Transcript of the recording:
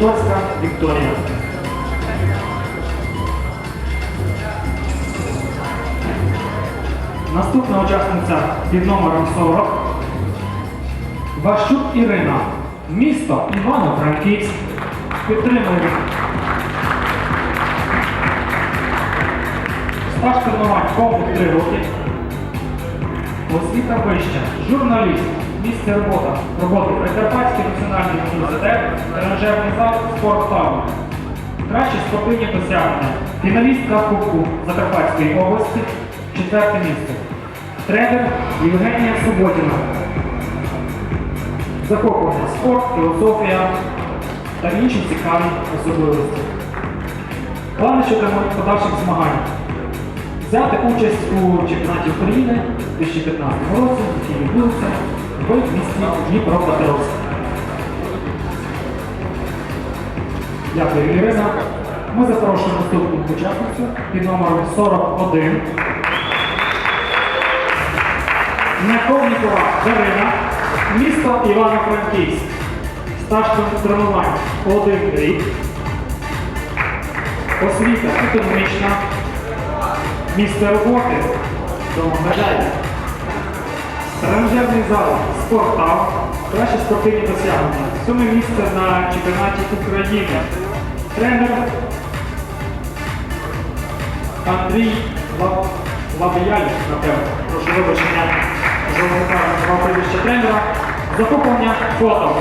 Тоцька Вікторія. Наступна учасниця під номером 40. Ващук Ірина. Місто Івано-Франківськ. Підтримує. Стаж тренувань повних 3 роки. Освіта вища. Журналіст. Місце робота. Роботи Прикарпатський національний тренажерний зал, спорттаун. Спортивні досягнення. Фіналістка Кубку Закарпатської області. Четверте місце. Тренер Євгенія Суботіна. Захоплення спорт, філософія та інші цікаві особливості. Плани щодо подальших змагань. Взяти участь у чемпіонаті України у 2015 році, який відбувся в місті Дніпропетровськ. Дякую, Ірина. Ми запрошуємо наступну учасницю під номером 41. Наковнікова Дарина, місто Івано-Франківськ. Стаж тренувань один рік. Освіта економічна. Місце роботи домовляє. Тренажерний зал спортал. Кращі спортивні досягнення. Сьоме місце на чемпіонаті України. Тренер Андрій Лабіяль, напевно. Прошу вибачення, жовтника назвав прізвище тренера. закуплення фото.